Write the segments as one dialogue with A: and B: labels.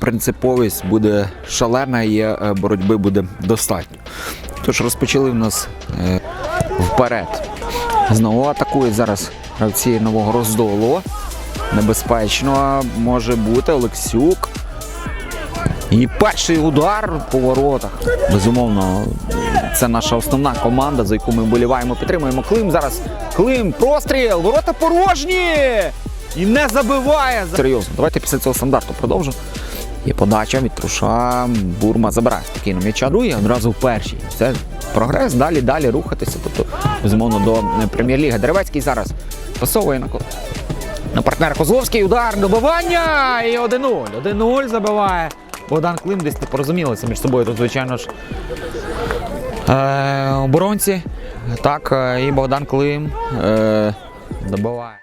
A: Принциповість буде шалена і е, боротьби буде достатньо. Тож розпочали в нас е, вперед. Знову атакують зараз гравці нового роздолу. Небезпечно може бути Олексюк. І перший удар по воротах. Безумовно, це наша основна команда, за яку ми вболіваємо, підтримуємо. Клим зараз. Клим, простріл, ворота порожні! І не забиває. Серйозно, давайте після цього стандарту продовжимо. І подача від Труша. Бурма забирає спокійно м'яча. Другий одразу в першій. Це прогрес, далі, далі рухатися. Тобто, безумовно, до прем'єр-ліги. Деревецький зараз пасовує на, ко- на партнер Козловський. Удар, добивання! І 1-0. 1-0 забиває. Богдан Клим десь не порозумілися між собою. Тут, звичайно ж, е, оборонці. Так, е, і Богдан Клим е, добиває.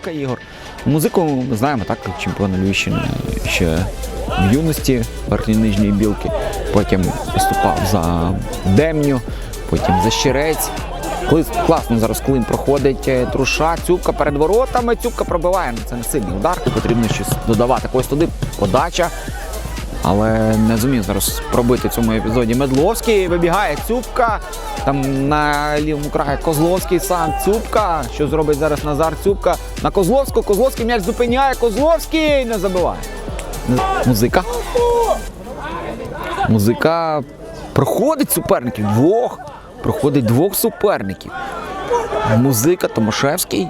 A: Музика Ігор. Музику ми знаємо, так, як чемпіона Львівщини ще в юності верхньої нижньої білки. Потім виступав за Демню, потім за Щирець. Класно зараз Клин проходить е, труша, цюбка перед воротами, цюбка пробиває. Це не сильний удар, потрібно щось додавати. Ось туди подача. Але не зумів зараз пробити в цьому епізоді Медловський. Вибігає Цюбка. Там на лівому краї Козловський сам Цюбка. Що зробить зараз Назар Цюбка? На Козловську. Козловський м'яч зупиняє. Козловський не забиває. Музика. Музика проходить суперників. Двох. Проходить двох суперників. Музика Томашевський.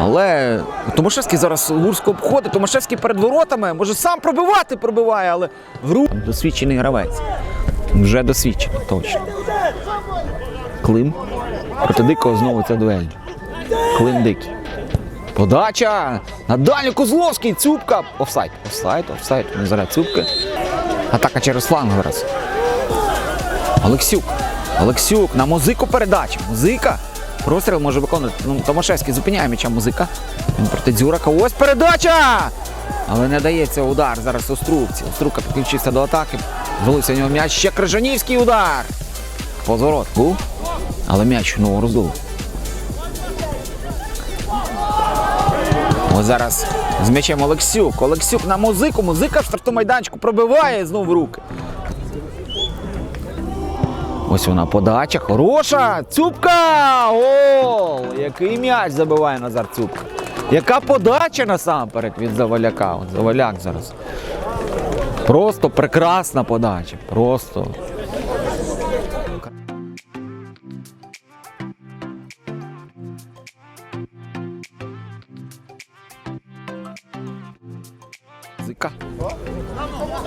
A: Але Томашевський зараз Лурську обходить. Томашевський перед воротами. Може сам пробивати пробиває, але в руку. Досвідчений гравець. Вже досвідчений, точно. Клим. Проти дикого знову ця дуель. Клим дикий. Подача! На дальню Козловський, Цюбка. Офсайд. Офсайд, офсайд. Не зараз Цюбки. Атака через фланг зараз. Олексюк. Олексюк на музику передача. Музика. Простріл може виконувати. Ну, Томашевський зупиняє м'яча музика. Він проти Дзюрака. Ось передача! Але не дається удар зараз Острувці. Острука підключився до атаки. Звалився у нього м'яч. Ще Крижанівський удар. Позворот був. Але м'яч нового роздулу. Ось зараз з м'ячем Олексюк. Олексюк на музику. Музика в штрафному майданчику пробиває знову в руки. Ось вона подача. Хороша! Цюбка! Гол! Який м'яч забиває Назар Цюбка. Яка подача насамперед від Заваляка. От Заваляк зараз. Просто прекрасна подача. Просто.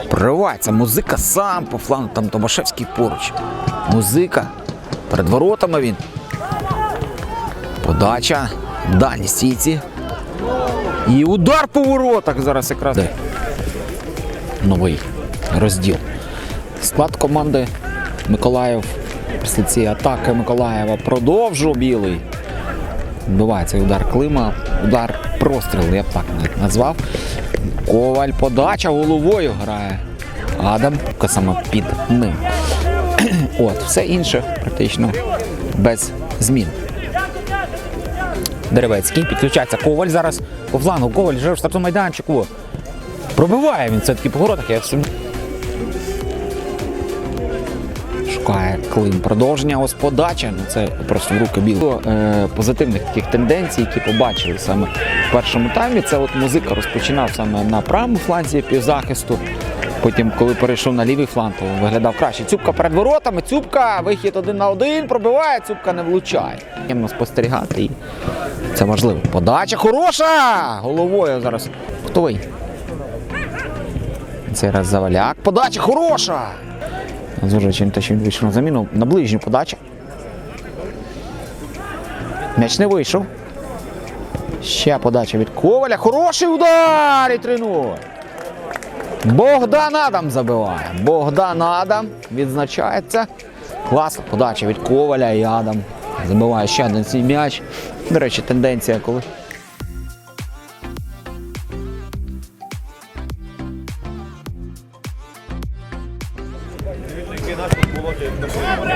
A: Проривається музика сам по флангу, там Томашевський поруч. Музика. Перед воротами він. Подача. Дальні стійці. І удар по воротах зараз якраз. Де? Новий розділ. Склад команди Миколаїв після цієї атаки Миколаєва продовжує білий. Вбиває цей удар Клима, удар простріл, я б так назвав. Коваль подача головою грає. Адам саме під ним. От, все інше практично без змін. Деревецький підключається Коваль зараз по флангу. Коваль вже в стартовому майданчику. Пробиває він все-таки по воротах. Я Шукає Клим продовження. Ось подача. Ну це просто в руки біло. Е, позитивних таких тенденцій, які побачили саме в першому таймі. Це от музика розпочинав саме на правому фланзі півзахисту. Потім, коли перейшов на лівий фланг, то виглядав краще. Цюбка перед воротами, цюбка, вихід один на один, пробиває, цюбка не влучає. Приємно спостерігати і це важливо. Подача хороша! Головою зараз. Хто? Цей раз заваляк. Подача хороша! Зважаючи на те, що він вийшов на заміну на ближню подачу. М'яч не вийшов. Ще подача від Коваля. Хороший удар! І 3-0. Богдан Адам забиває. Богдан Адам відзначається. Класна подача від Коваля і Адам. Забиває ще один свій м'яч. До речі, тенденція, коли.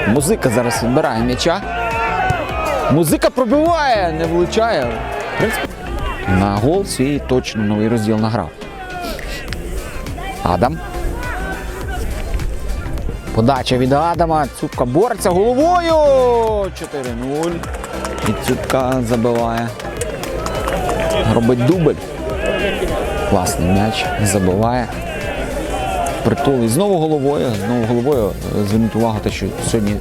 A: Музика зараз відбирає м'яча. Музика пробиває, не влучає. На гол свій точно новий розділ награв. Адам. Подача від Адама. Цупка бореться головою. 4-0. І Цупка забиває. Робить дубль. Класний м'яч. Забиває. Притул і знову головою. Знову головою. Е, Зверніть увагу, те, що сьогодні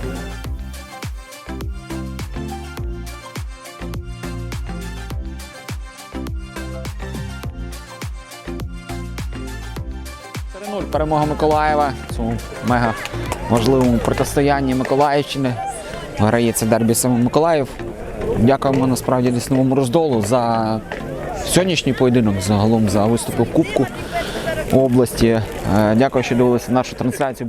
A: перемога Миколаєва в цьому мега важливому протистоянні Миколаївщини. Грається дербі саме Миколаїв. Дякуємо насправді лісновому роздолу за сьогоднішній поєдинок, загалом за виступи в Кубку області. Е, Дякую, що дивилися нашу трансляцію.